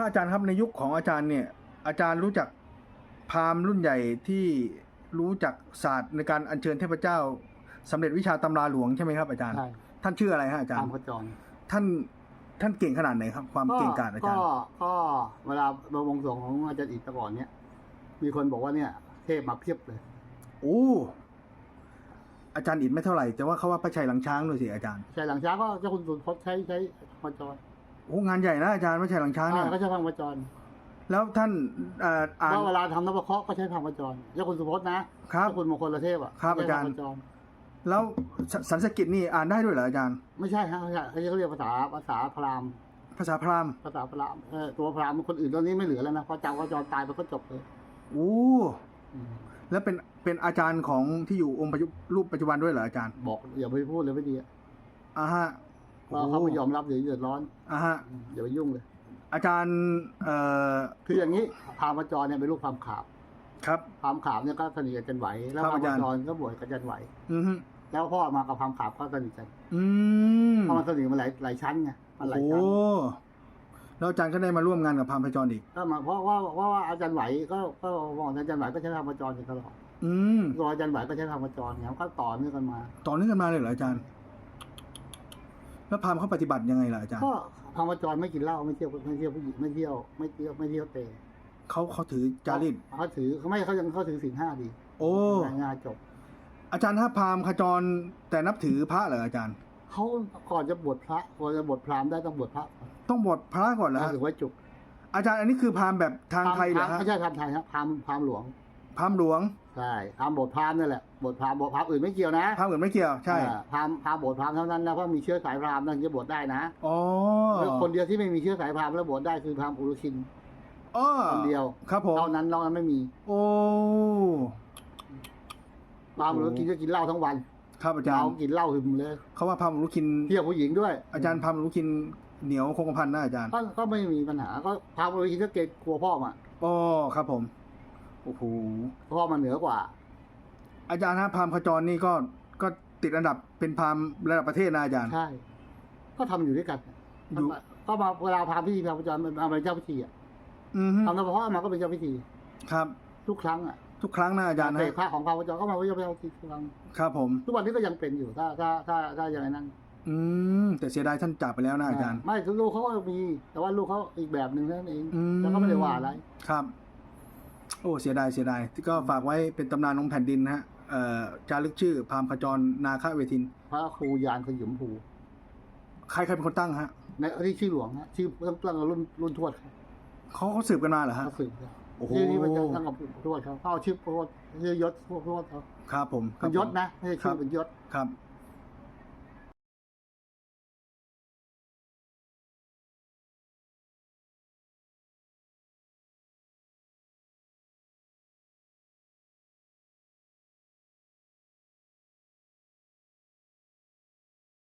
ถ้าอาจารย์ครับในยุคของอาจารย์เนี่ย อาจารย์รู้จักพราหมณ์รุ่นใหญ่ที่รู้จักศาสตร์ในการอัญเชิญเทพเจ้าสำเร็จวิชาตำราหลวงใช่ไหมครับอาจารย์ใช่ท่านชื่ออะไรฮะอาจารตามย์ขจรท่านท่านเก่งขนาดไหนครับ ความเก่งกาจอาจารย์ ก็ก็เวลาบวงสรวงของอาจารย์อิตแตะก่อนเนี่ย มีคนบอกว่าเนี่ย เทพมาเพียบเลยโอ้อาจารย์อิดไม่เท่าไหร่แต่ว่าเขาว่าพระชัยหลังช้างด้วยสิอาจารย์ใช่หลังช้างก็เจ้าคุณสุพจน์ใช้ใช้ขจร โอ้งานใหญ่นะอาจารย์พระชัยหลังช้างเนี่ยอ่าก็ใช้พังขจรแล้วท่านเอ่ออ่าน ว่าเวลาทำนพเคราะห์ก็ใช้พังขจรเจ้าคุณสุพจน์นะครับเจ้าคุณมงคลละเทพอะครับใช้อาจารย์ พังขจรแล้วสสันสกิตนี่อ่านได้ด้วยเหรออาจารย์ ไม่ใช่ฮะเขาเขาเรียกภาษาภาษาพราหมณ์ภาษาพราหมณ์ภาษาพราหมณ์เออตัวพราหมณ์คนอื่นตอนนี้ไม่เหลือแล้วนะพอจำขจรตายไปก็จบเลยโอ้อืมแล้วเป็นเป็นอาจารย์ของที่อยู่องค์ปัจจุรูปปัจจุบันด้วยเหรออาจารย์บอกอย่าไปพูดเลยไม่ดีอะอ่าฮะเพราะเขาไม่ยอมรับเดี๋ยวเดือดร้อนอ่าฮะอืมอย่าไปยุ่งเลย อาจารย์เอ่อคืออย่างนี้พราหมณ์ขจรเนี่ยเป็นลูกพราหมณ์ขาวครับพราหมณ์ขาวเนี่ยก็สนิทกับจันไหว แล้วคพรับราหมอาจารย์ณ์ขจรก็บวชกับจันไหวอือฮึแล้วพ่อมากับพราหมณ์ขาวก็สนิทกัน อืมเพราะมันสนิทมาหลายหลายชั้นไงมันหลายโอ้ชั้นแล้วอาจารย์ก็ได้มาร่วมงานกับพราหมณ์พจรอีกก็มาเพราะว่าเพราะว่าอาจารย์ไหวก็ก็บอกอาจารย์ไหวก็ใช้พราหมณ์ขจรอยู่ตลอดอืมตัวอาจารย์ไหวก็ใช้พราหมณ์ขจรเนี่ยมันก็ต่อเนื่องกันมา ต่อเนื่องกันมาเลยเหรออาจารย์ แล้วพราหมณ์เขาปฏิบัติยังไงล่ะอาจารย์ก็พราหมณ์ขจรไม่กินเหล้าไม่เที่ยวไม่เที่ยวผู้หญิงไม่เที่ยวไม่เที่ยวไม่เที่ยวเตะเขาเขาถือจารีตเขาถือเขาไม่เขายังเขาถือศีลห้าดี โอ้งานจบ อาจารย์ถ้าพราหมณ์ขจรแต่นับถือพระเหรออาจารย์เขาก่อนจะบวชพระก่อนจะบวชพราหมณ์ได้ต้องบวชพระก่อนต้องบวชพระก่อนเหรอฮะถือว่าจุกอาจารย์อันนี้คือพราหมณ์แบบทางไทยเหรอพราหมฮะณ์ไม่ใช่ทำไทยครับพราหมณ์พราหมณ์หลวง พราหมณ์หลวงใช่พราหมณ์บทพราหมณ์นี่แหละบทพราหมณ์บทพราหมณ์อื่นไม่เกี่ยวนะพราหมณ์อื่นไม่เกี่ยวใช่อ่าพราหมณ์พราหมณ์บทพราหมณ์เท่านั้นนะเพราะมีเชื้อสายพราหมณ์นั่นจะบวชได้นะอ๋อแล้วคนเดียวที่ไม่มีเชื้อสายพราหมณ์แล้วบวชได้คือพราหมณ์อุรุชินอ๋อคนเดียวครับผมเท่านั้นนอกนั้นไม่มี โอ้พราหมณ์อุรุชินก็กินเหล้าทั้งวัน ครับอาจารเราย์กินเหล้าหึมเลยเขาว่าพราหมณ์ลูกคินเที่ยวผู้หญิงด้วย อาจารย์พราหมณ์ลูกคินเหนียวคงกระพันนะอาจารย์ก็ก็ไม่มีปัญหาก็พราหมณ์อุรุชินก็เกรงกลัวพ่อมาอ๋อครับผม โอ้โหพ่อมาเหนือกว่า อาจารย์ฮะพราหมณ์ขจรนี่ก็ก็ติดอันดับเป็นพราหมณ์ระดับประเทศนะอาจารย์ ใช่ ก็ทำอยู่ด้วยกันอยู่ ก็มาเวลาพาพิธีพาประจรมันเอาเป็นเจ้าพิธีอะอือฮึทำนพเคราะห์มาก็เป็นเจ้าพิธีครับ ทุกครั้งอะทุกครั้งนะอาจารย์เตะฮะพระของพาประจรก็มาเป็นเจ้าพิธีทุกครั้งครับผม ทุกวันนี้ก็ยังเป็นอยู่ถ้าถ้าถ้าถ้าอย่างนั้นอืมแต่เสียดายท่านจากไปแล้วนะอาจารย์ ไม่คือลูกเขาก็มี แต่ว่าลูกเขาอีกแบบหนึ่งนั่นเองอืม แล้วก็ไม่ได้ว่าอะไร ครับ โอ้เสียดายเสียดายที่ก็ฝากไว้เป็นตำนานของแผ่นดินนะฮะเอ่อจารึกชื่อพราหมณ์ขจรนาคเวทิน พระครูยานขยุมภูใครใครเป็นคนตั้งฮะในที่ชื่อหลวงฮะชื่อตั้งตั้งแต่รุ่นรุ่นทวดเขาเขาเขาสืบกันมาเหรอฮะเขาสืบกันโอ้โหชื่อนี้มันจะตั้งกับทวดเขาเขาเอาชื่อทวดชื่อยศพวกทวดเขาครับผมครัเป็บนยศนะไม่ใช่ชื่อเป็นยศครับ